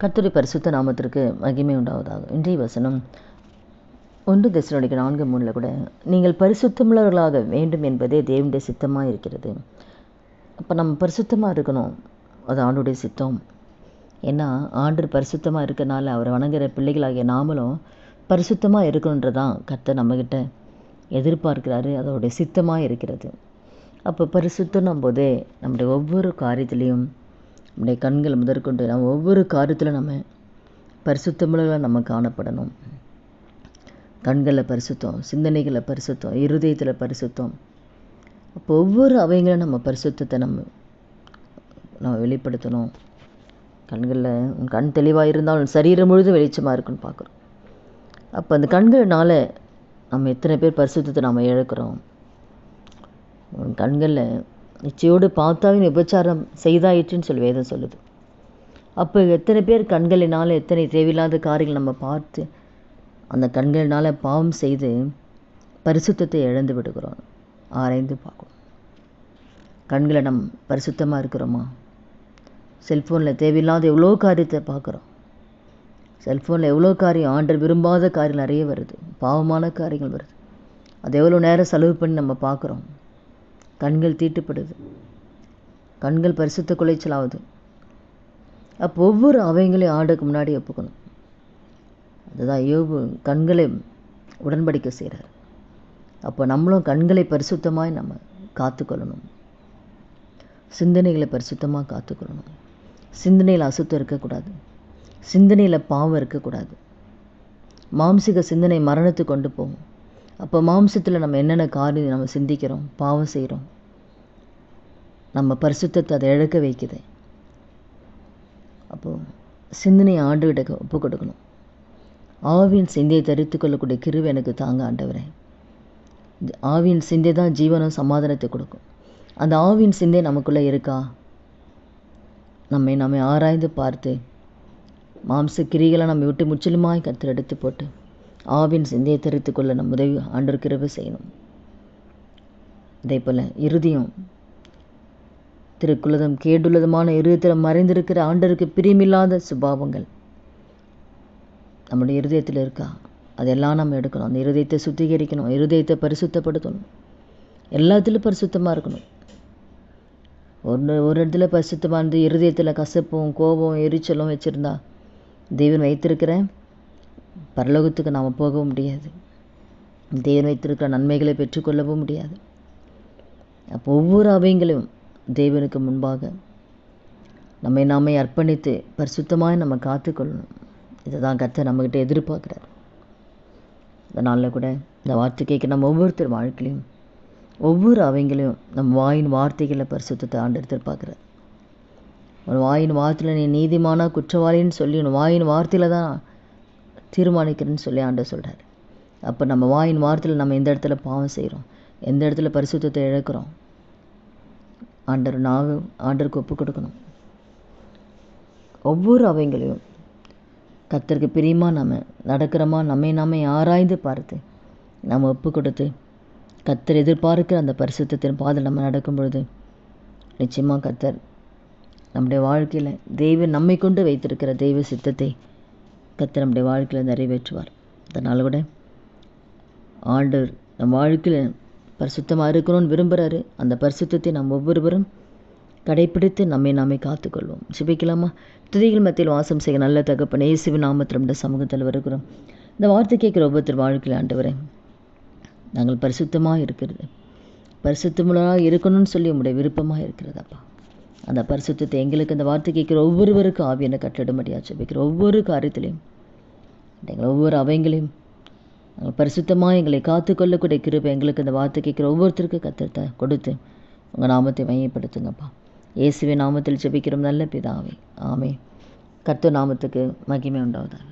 கர்த்தருடைய பரிசுத்த நாமத்திற்கு மகிமை உண்டாவதாக. இன்றைய வசனம் ஒன்று தெசலோனிக்க நான்கு மூணில் கூட நீங்கள் பரிசுத்தமுள்ளவர்களாக வேண்டும் என்பதே தேவனுடைய சித்தமாக இருக்கிறது. அப்போ நம்ம பரிசுத்தமாக இருக்கணும். அது ஆண்டுடைய சித்தம். ஏன்னா ஆண்டு பரிசுத்தமாக இருக்கனால அவரை வணங்குற பிள்ளைகளாகிய நாமளும் பரிசுத்தமாக இருக்கணுன்றதான் கத்தை நம்மக்கிட்ட எதிர்பார்க்கிறாரு. அதோடைய சித்தமாக இருக்கிறது. அப்போ பரிசுத்தம் போதே நம்முடைய ஒவ்வொரு காரியத்திலையும் நம்முடைய கண்கள் முதற்கொண்டு நம்ம ஒவ்வொரு காரியத்தில் நம்ம பரிசுத்தமுள்ளவர்களாக நம்ம காணப்படணும். கண்களில் பரிசுத்தம் சிந்தனைகளை பரிசுத்தம் இருதயத்தில் பரிசுத்தம். அப்போ ஒவ்வொரு அவைங்களும் நம்ம பரிசுத்தத்தை நம்ம நம்ம வெளிப்படுத்தணும். கண்களில் உன் கண் தெளிவாக இருந்தாலும் சரீரம் முழுதும் வெளிச்சமாக இருக்குன்னு பார்க்குறோம். அப்போ அந்த கண்களினால நம்ம எத்தனை பேர் பரிசுத்தத்தை நம்ம இழக்கிறோம்? உன் கண்களில் நிச்சயோடு பார்த்தாவே விபச்சாரம் செய்தாயிற்றுன்னு சொல்லி வேதம் சொல்லுது. அப்போ எத்தனை பேர் கண்களினால் எத்தனை தேவையில்லாத காரியங்கள் நம்ம பார்த்து அந்த கண்களினால் பாவம் செய்து பரிசுத்தத்தை இழந்து விடுகிறோம். ஆராய்ந்து பார்க்கணும். கண்களை நம் பரிசுத்தமாக இருக்கிறோமா? செல்ஃபோனில் தேவையில்லாத எவ்வளோ காரியத்தை பார்க்குறோம். செல்ஃபோனில் எவ்வளோ காரியம்? ஆண்டர் விரும்பாத காரியம் நிறைய வருது. பாவமான காரியங்கள் வருது. அது எவ்வளோ நேரம் செலவு பண்ணி நம்ம பார்க்குறோம்? கண்கள் தீட்டுப்படுது. கண்கள் பரிசுத்த குலைச்சல் ஆகுது அப்போ ஒவ்வொரு அவைங்களையும் ஆடுக்கு முன்னாடி ஒப்புக்கணும். அதுதான் யோபு கண்களை உடன்படிக்க செய்கிறார் அப்போ நம்மளும் கண்களை பரிசுத்தமாய் நம்ம காத்துக்கொள்ளணும். சிந்தனைகளை பரிசுத்தமாக காத்துக்கொள்ளணும். சிந்தனையில் அசுத்தம் இருக்கக்கூடாது. சிந்தனையில் பாவம் இருக்கக்கூடாது. மாம்சிக சிந்தனை மரணத்துக்கு கொண்டு போகும். அப்போ மாம்சத்தில் நம்ம என்னென்ன காரியம் நம்ம சிந்திக்கிறோம் பாவம் செய்கிறோம் நம்ம பரிசுத்தத்தை அதை இழக்க வைக்குது. அப்போது சிந்தனையை ஆண்டுகிட்ட ஒப்பு கொடுக்கணும். ஆவியின் சிந்தையை தரித்து கொள்ளக்கூடிய கிருவை எனக்கு தாங்க ஆண்டவரே. ஆவியின் சிந்தை தான் ஜீவனம் சமாதானத்தை கொடுக்கும். அந்த ஆவியின் சிந்தை நமக்குள்ளே இருக்கா? நம்மை நம்மை ஆராய்ந்து பார்த்து மாம்ச கிரிகளை நம்ம விட்டு முற்றிலுமாய் கத்திர எடுத்து போட்டு ஆவின் சிந்தையை தரித்து கொள்ள நம்ம உதவி ஆண்டர் செய்யணும். அதே போல் இறுதியும் திருக்குலதம் கேடுள்ளதுமான இருதயத்தில் மறைந்திருக்கிற ஆண்டருக்கு பிரியமில்லாத சுபாவங்கள் நம்முடைய இருதயத்தில் இருக்கா? அதெல்லாம் நம்ம எடுக்கணும். அந்த இருதயத்தை சுத்திகரிக்கணும். இருதயத்தை பரிசுத்தப்படுத்தணும். எல்லாத்துலேயும் பரிசுத்தமாக இருக்கணும். ஒன்று ஒரு இடத்துல பரிசுத்தமாக இருந்து இருதயத்தில் கசப்பும் கோபம் எரிச்சலும் வச்சுருந்தா தேவன் வைத்திருக்கிறேன். பரலோகத்துக்கு நாம் போகவும் முடியாது. தேவன் வைத்திருக்கிற நன்மைகளை பெற்றுக்கொள்ளவும் முடியாது. அப்போ ஒவ்வொரு அவைங்களும் தேவனுக்கு முன்பாக நம்மை நாமே அர்ப்பணித்து பரிசுத்தமாக நம்ம காத்துக்கொள்ளணும். இதை தான் கத்தை நம்மக்கிட்ட எதிர்பார்க்குறார் அதனால் கூட இந்த வார்த்தை கேட்க நம்ம ஒவ்வொருத்தர் வாழ்க்கையிலையும் ஒவ்வொரு அவைங்களையும் நம் வாயின் வார்த்தைகளை பரிசுத்தத்தை ஆண்டு எதிர்பார்க்குறார். உன் வாயின் வார்த்தையில் நீ நீதிமானா குற்றவாளின்னு சொல்லி உன் வாயின் வார்த்தையில் தான் தீர்மானிக்கிறேன்னு சொல்லி ஆண்ட சொல்கிறார் அப்போ நம்ம வாயின் வாரத்தில் நம்ம எந்த இடத்துல பாவம் செய்கிறோம் எந்த இடத்துல பரிசுத்தத்தை இழக்கிறோம்? ஆண்டர் நாவு ஆண்டருக்கு ஒப்பு கொடுக்கணும். ஒவ்வொரு அவைங்களையும் கத்தருக்கு பிரியமாக நம்ம நடக்கிறோமா நம்மை நாமே ஆராய்ந்து பார்த்து நம்ம ஒப்பு கொடுத்து கத்தர் எதிர்பார்க்கிற அந்த பரிசுத்தின் பாதை நம்ம நடக்கும் பொழுது நிச்சயமாக கத்தர் நம்முடைய வாழ்க்கையில் தெய்வ நம்மை கொண்டு வைத்திருக்கிற தெய்வ சித்தத்தை கத்தர் நம்முடைய வாழ்க்கையில் நிறைவேற்றுவார். அதனால் கூட ஆண்டவர் நம் வாழ்க்கையில் பரிசுத்தமாக இருக்கணும்னு விரும்புகிறாரு அந்த பரிசுத்தத்தை நாம் ஒவ்வொருவரும் கடைப்பிடித்து நம்மை நாமே காத்துக்கொள்வோம். சிபிக்கலாமா துதிகள் மத்தியில் வாசம் செய்ய நல்ல தகப்பன் இயேசுவி நாமத்தில் நம்முடைய சமூகத்தில் வருகிறோம் இந்த வார்த்தை கேட்குற ஒவ்வொருத்தர் வாழ்க்கையில் ஆண்டவரே நாங்கள் பரிசுத்தமாக இருக்கிறது. பரிசுத்தமுள்ளதாக இருக்கணும்னு சொல்லி உங்களுடைய விருப்பமாக இருக்கிறதப்பா அந்த பரிசுத்தத்தை எங்களுக்கு அந்த வார்த்தை கேட்குற ஒவ்வொருவருக்கும் ஆவியனை கட்டிடும்படியாக ஜெபிக்கிற ஒவ்வொரு காரியத்திலையும் எங்கள் ஒவ்வொரு அவைங்களையும் நாங்கள் பரிசுத்தமாக எங்களை காத்துக்கொள்ளக்கூடிய கிருபை எங்களுக்கு அந்த வார்த்தை கேட்குற ஒவ்வொருத்தருக்கும் கத்திரத்தை கொடுத்து உங்கள் நாமத்தை மையப்படுத்துங்கப்பா. இயேசுவின் நாமத்தில் ஜெபிக்கிறோம். நல்ல பிதாவே. ஆமே கர்த்த நாமத்துக்கு மகிமை உண்டாவதாக.